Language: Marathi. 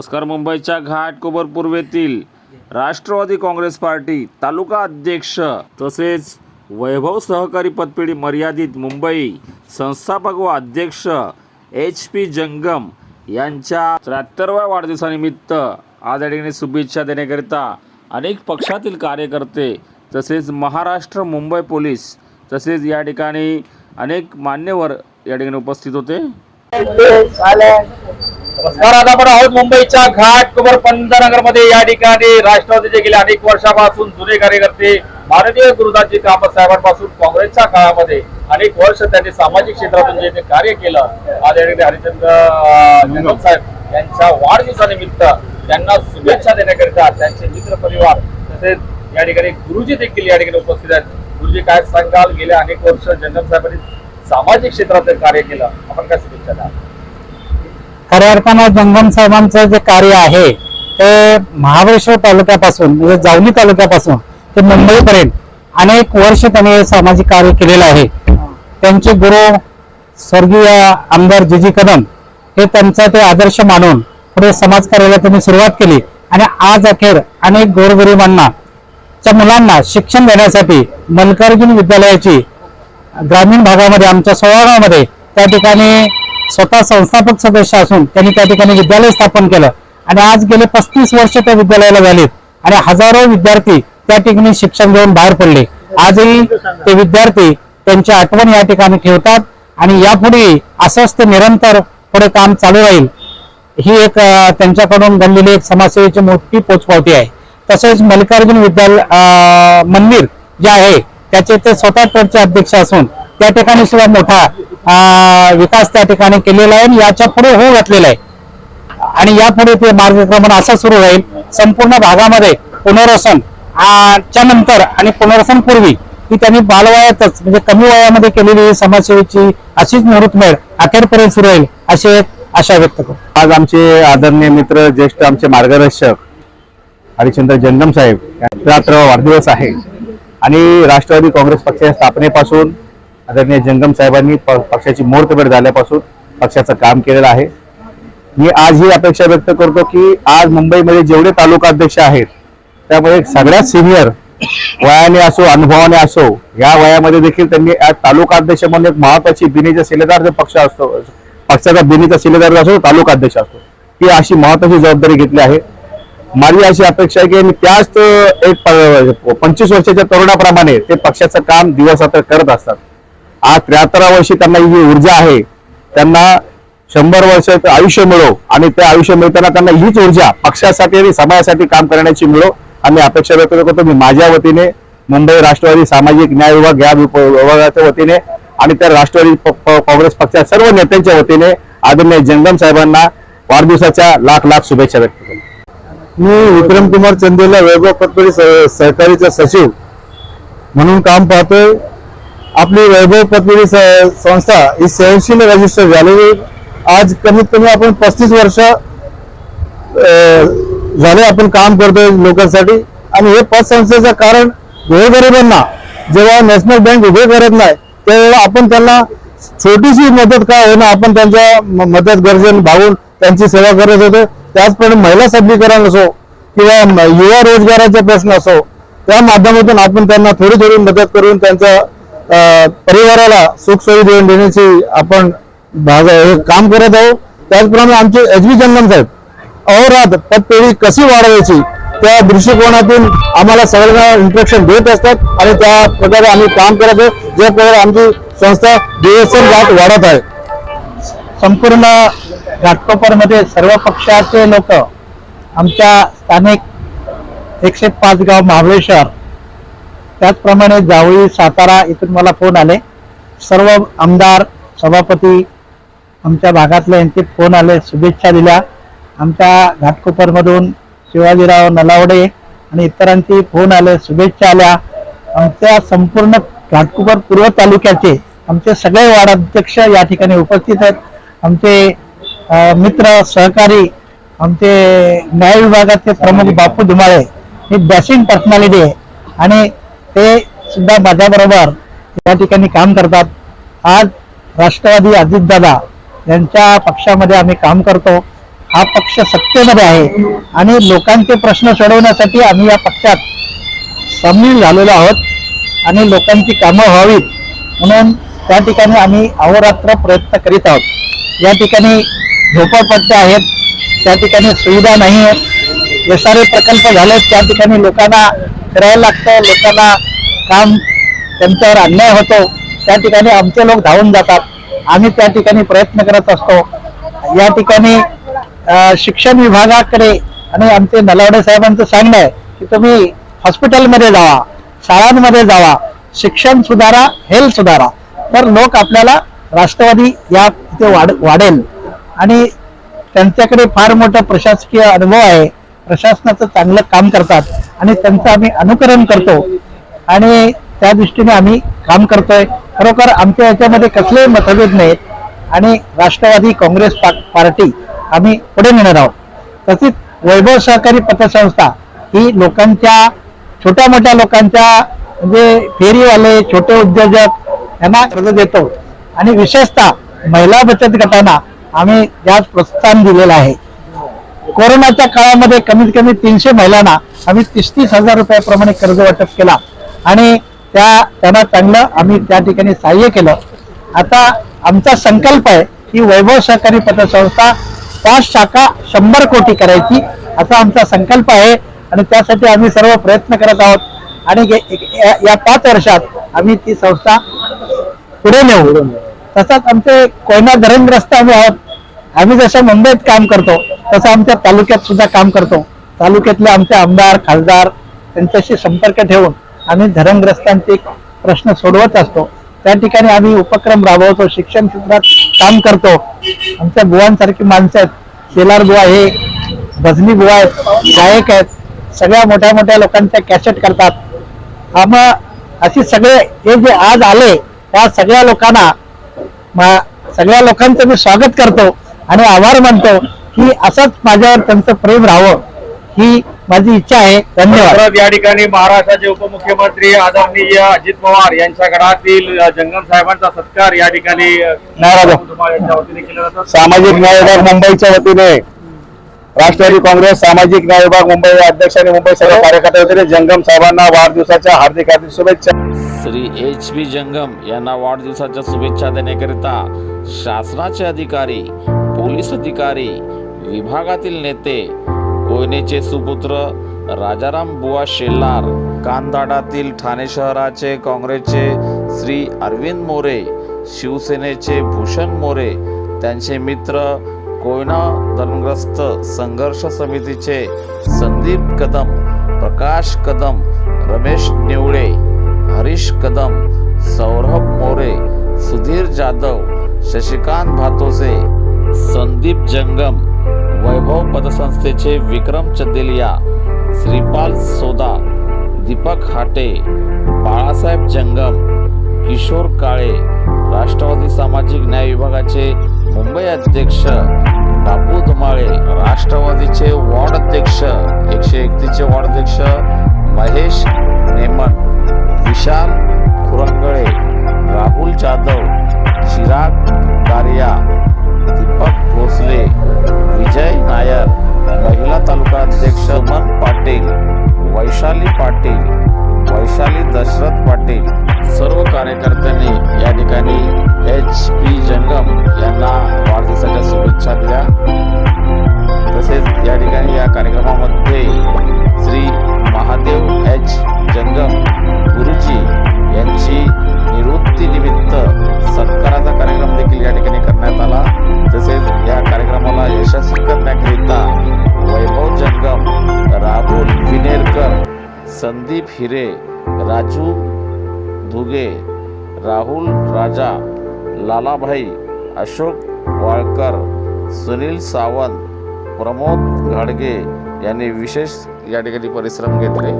नमस्कार मुंबईच्या घाटकोपर पूर्वेतील राष्ट्रवादी काँग्रेस पार्टी तालुका अध्यक्ष तसेच वैभव सहकारी पतपेढी मर्यादित मुंबई संस्थापक व अध्यक्ष एच पी जंगम यांच्या त्र्याहत्तरव्या वाढदिवसानिमित्त आज या ठिकाणी शुभेच्छा देण्याकरिता अनेक पक्षातील कार्यकर्ते तसेच महाराष्ट्र मुंबई पोलीस तसेच या ठिकाणी अनेक मान्यवर या ठिकाणी उपस्थित होते. नमस्कार. आता आपण आहोत मुंबईच्या घाट कुबर पंतनगरमध्ये या ठिकाणी राष्ट्रवादीचे गेले अनेक वर्षापासून जुने कार्यकर्ते भारतीय गुरुदासजी कामत साहेबांपासून काँग्रेसच्या काळामध्ये अनेक वर्ष त्यांनी सामाजिक क्षेत्रातून जे ते कार्य केलं आज या ठिकाणी हरिचंद्र साहेब यांच्या वाढदिवसानिमित्त त्यांना शुभेच्छा देण्याकरिता त्यांचे मित्र परिवार तसेच या ठिकाणी गुरुजी देखील या ठिकाणी उपस्थित आहेत. गुरुजी काय सांगाल? गेल्या अनेक वर्ष जंगम साहेबांनी सामाजिक क्षेत्रात कार्य केलं आपण काय शुभेच्छा द्या खऱ्या अर्थानं जंगम साहेबांचं जे कार्य आहे ते महाबळेश्वर तालुक्यापासून म्हणजे जावली तालुक्यापासून ते मुंबईपर्यंत अनेक वर्ष त्यांनी सामाजिक कार्य केलेलं आहे. त्यांचे गुरु स्वर्गीय आमदार जी जी कदम हे त्यांचा ते आदर्श मानून पुढे समाजकार्याला त्यांनी सुरुवात केली. आणि आज अखेर अनेक गोरगरिबांना च्या मुलांना शिक्षण देण्यासाठी मल्कार्जुन विद्यालयाची ग्रामीण भागामध्ये आमच्या सोळागावमध्ये त्या ठिकाणी स्वतः संस्थापक सदस्य असून त्यांनी त्या ठिकाणी विद्यालय स्थापन केलं. आणि आज गेले पस्तीस वर्ष त्या विद्यालयाला झालीत. आणि हजारो विद्यार्थी त्या ठिकाणी शिक्षण घेऊन बाहेर पडले. आजही ते विद्यार्थी त्यांची आठवण या ठिकाणी ठेवतात आणि यापुढे असंच ते निरंतर पुढे काम चालू राहील. ही एक त्यांच्याकडून बनलेली एक समाजसेवेची मोठी पोचपावती आहे. तसेच मल्लिकार्जुन विद्यालय अं, मंदिर जे आहे त्याचे ते स्वतः ट्रस्टचे अध्यक्ष असून त्या ठिकाणी सुद्धा मोठा विकास त्या ठिकाणी केलेला आहे आणि याच्यापुढे हो घातलेला आहे. आणि यापुढे ते मार्गक्रमण असं सुरू राहील संपूर्ण भागामध्ये पुनर्वसन च्या नंतर आणि पुनर्वसन पूर्वी ही त्यांनी बालवयातच म्हणजे कमी वयामध्ये केलेली ही समाजसेवेची अशीच मुहूर्तमेळ अखेरपर्यंत सुरू राहील अशी एक आशा व्यक्त करतो. आज आमचे आदरणीय मित्र ज्येष्ठ आमचे मार्गदर्शक हरिश्चंद्र जंगम साहेब रात्र वाढदिवस आहे. आणि राष्ट्रवादी काँग्रेस पक्षाच्या स्थापनेपासून आदरणीय जंगम साहेबांनी प- पक्षाची मुहूर्तभेट झाल्यापासून पक्षाचं काम केलेलं आहे. मी आज ही अपेक्षा व्यक्त करतो की आज मुंबईमध्ये जेवढे तालुका अध्यक्ष आहेत त्यामध्ये सगळ्यात सिनियर वयाने असो अनुभवाने असो या वयामध्ये देखील त्यांनी आज तालुका अध्यक्ष म्हणून एक महत्वाची बिनीचा शिलेदार जो पक्ष असतो पक्षाचा बिनीचा शिलेदार असो असतो तालुका अध्यक्ष असतो. ही अशी महत्वाची जबाबदारी घेतली आहे. माझी अशी अपेक्षा आहे की मी त्याच एक पंचवीस वर्षाच्या तरुणाप्रमाणे ते पक्षाचं काम दिवस रात्र करत असतात. आज त्र्याहत्तरा वर्षी त्यांना ही जी ऊर्जा आहे. त्यांना शंभर वर्ष आयुष्य मिळो आणि ते आयुष्य मिळताना त्यांना हीच ऊर्जा पक्षासाठी आणि समाजासाठी काम करण्याची मिळो आम्ही अपेक्षा व्यक्त करतो. मी माझ्या वतीने मुंबई राष्ट्रवादी सामाजिक न्याय विभाग या विभागाच्या वतीने आणि त्या राष्ट्रवादी काँग्रेस पक्षाच्या सर्व नेत्यांच्या वतीने आदरणीय जंगम साहेबांना वाढदिवसाच्या लाख लाख शुभेच्छा व्यक्त करतो. मी विक्रम कुमार चंदेला वैभव पतपेढी सहकारीचा सचिव म्हणून काम पाहतोय. आपली वैभव पतपेढी स- संस्था ही सहनशील रजिस्टर झालेली आज कमीत कमी आपण पस्तीस वर्ष झाले आपण काम करतोय लोकांसाठी. आणि हे पतसंस्थेचं कारण गोरगरिबांना जेव्हा नॅशनल बँक उभे करत नाही त्यावेळेला आपण त्यांना छोटीशी मदत काय होईना आपण त्यांच्या म- मदत गरजेने भागून त्यांची सेवा करत होतो. त्याचप्रमाणे महिला सबलीकरण असो किंवा युवा रोजगाराचा प्रश्न असो त्या माध्यमातून आपण त्यांना थोडी थोडी मदत करून त्यांच्या परिवाराला सुखसोयी देऊन देण्याची आपण भाग काम करत आहोत. त्याचप्रमाणे आमचे एच बी जंगम साहेब अहोरात पतपेढी कशी वाढवायची त्या दृष्टिकोनातून आम्हाला सगळ्यांना इंट्रक्शन देत असतात आणि त्या प्रकारे आम्ही काम करत आहोत. ज्या प्रकारे आमची संस्था दिवसेंदिवस वाढत आहे. संपूर्ण घाटकोपरमध्ये सर्व पक्षाचे लोक आमच्या स्थानिक एकशे पाच गाव महाबळेश्वर त्याचप्रमाणे जावळी सातारा इथून मला फोन आले. सर्व आमदार सभापती आमच्या भागातले यांचे फोन आले शुभेच्छा दिल्या. आमच्या घाटकोपरमधून शिवाजीराव नलावडे आणि इतरांची फोन आले शुभेच्छा आल्या. आमच्या संपूर्ण घाटकोपर पूर्व तालुक्याचे आमचे सगळे वार्डाध्यक्ष या ठिकाणी उपस्थित आहेत. आमचे मित्र सहकारी आमचे न्याय विभागाचे प्रमुख बापू धुमाळे हे डॅशिंग पर्सनॅलिटी आहे. आणि ते सुद्धा माझ्याबरोबर या ठिकाणी काम करतात. आज राष्ट्रवादी अजितदादा यांच्या पक्षामध्ये आम्ही काम करतो. हा पक्ष सत्तेमध्ये आहे. आणि लोकांचे प्रश्न सोडवण्यासाठी आम्ही या पक्षात सामील झालेलो आहोत. आणि लोकांची कामं व्हावीत. म्हणून त्या ठिकाणी आम्ही अहोरात्र प्रयत्न करीत आहोत. या ठिकाणी झोपडपट्ट्या आहेत त्या ठिकाणी सुविधा नाही आहेत. एस सारे प्रकल्प झालेत त्या ठिकाणी लोकांना फिरायला लागतं लोकांना काम त्यांच्यावर अन्याय होतो. त्या ठिकाणी आमचे लोक धावून जातात. आम्ही त्या ठिकाणी प्रयत्न करत असतो. या ठिकाणी शिक्षण विभागाकडे आणि आमचे नलावडे साहेबांचं सांगणं आहे की तुम्ही हॉस्पिटलमध्ये जावा शाळांमध्ये जावा. शिक्षण सुधारा हेल्थ सुधारा. तर लोक आपल्याला राष्ट्रवादी या तिथे वाढ वाढेल. आणि त्यांच्याकडे फार मोठा प्रशासकीय अनुभव आहे. प्रशासनाचं चांगलं काम करतात. आणि त्यांचं आम्ही अनुकरण करतो. आणि त्या दृष्टीने आम्ही काम करतोय. खरोखर आमच्या याच्यामध्ये कसलेही मतभेद नाहीत. आणि राष्ट्रवादी काँग्रेस पा- पार्टी आम्ही पुढे नेणार आहोत. तसेच वैभव सहकारी पतसंस्था ही लोकांच्या छोट्या मोठ्या लोकांच्या म्हणजे फेरीवाले छोटे उद्योजक यांना कर्ज देतो. आणि विशेषतः महिला बचत गटांना आम्ही यात प्रोत्साहन दिलेलं आहे. कोरोनाच्या काळामध्ये कमीत कमी तीनशे महिलांना आम्ही तीस तीस हजार रुपयाप्रमाणे कर्ज वाटप केला आणि त्या त्यांना चांगलं आम्ही त्या ठिकाणी सहाय्य केलं. आता आमचा संकल्प आहे की वैभव सहकारी पतसंस्था पाच शाखा शंभर कोटी करायची असा आमचा संकल्प आहे आणि त्यासाठी आम्ही सर्व प्रयत्न करत आहोत. आणि या पाच वर्षात आम्ही ती संस्था पुढे नेऊ. तसंच आमचे कोयना धरणग्रस्त आम्ही आहोत. आम्ही जसं मुंबईत काम करतो तसं आमच्या तालुक्यात सुद्धा काम करतो. तालुक्यातले आमचे आमदार खासदार त्यांच्याशी संपर्क ठेवून आम्ही धरणग्रस्तांचे प्रश्न सोडवत असतो. त्या ठिकाणी आम्ही उपक्रम राबवतो शिक्षण क्षेत्रात काम करतो. आमच्या बुवांसारखी माणसं आहेत. शेलार बुवा हे भजनी बुवा आहेत गायक आहेत. सगळ्या मोठ्या मोठ्या लोकांच्या कॅसेट करतात. आम्हा अशी सगळे हे जे आज आले त्या सगळ्या लोकांना मा- सगळ्या लोकांचं मी स्वागत करतो आणि आभार मानतो की असंच माझ्यावर त्यांचं प्रेम राहावं ही माझी इच्छा आहे. धन्यवाद. या ठिकाणी महाराष्ट्राचे उपमुख्यमंत्री आदरणीय अजित पवार यांच्या घरातील जंगम साहेबांचा सत्कार या ठिकाणी जातो. सामाजिक न्याय विभाग मुंबईच्या वतीने राष्ट्रवादी काँग्रेस सामाजिक न्याय विभाग मुंबई अध्यक्ष आणि मुंबई सर्व कार्यकर्त्या वतीने जंगम साहेबांना वाढदिवसाच्या हार्दिक हार्दिक शुभेच्छा. श्री एच पी जंगम यांना वाढदिवसाच्या शुभेच्छा देण्याकरिता शासनाचे अधिकारी पोलीस अधिकारी विभागातील नेते कोयनेचे सुपुत्र राजाराम बुवा शेल्लार कानदाडातील ठाणे शहराचे काँग्रेसचे श्री अरविंद मोरे शिवसेनेचे भूषण मोरे त्यांचे मित्र कोयना धरणग्रस्त संघर्ष समितीचे संदीप कदम प्रकाश कदम रमेश निवळे हरीश कदम सौरभ मोरे सुधीर जाधव शशिकांत भातोसे संदीप जंगम वैभव पतसंस्थेचे विक्रम चंदेलिया श्रीपाल सोदा दीपक हाटे बाळासाहेब जंगम किशोर काळे राष्ट्रवादी सामाजिक न्याय विभागाचे मुंबई अध्यक्ष बापू धुमाळे राष्ट्रवादीचे वॉर्ड अध्यक्ष एकशे एकतीसचे वॉर्ड अध्यक्ष महेश नेमन विशाल खुरंगळे राहुल जाधव चिराग कारिया दीपक भोसले. हिरे राजू धुगे राहुल राजा लालाभाई अशोक वाळकर सुनील सावंत प्रमोद घाडगे यांनी विशेष या ठिकाणी परिश्रम घेतले.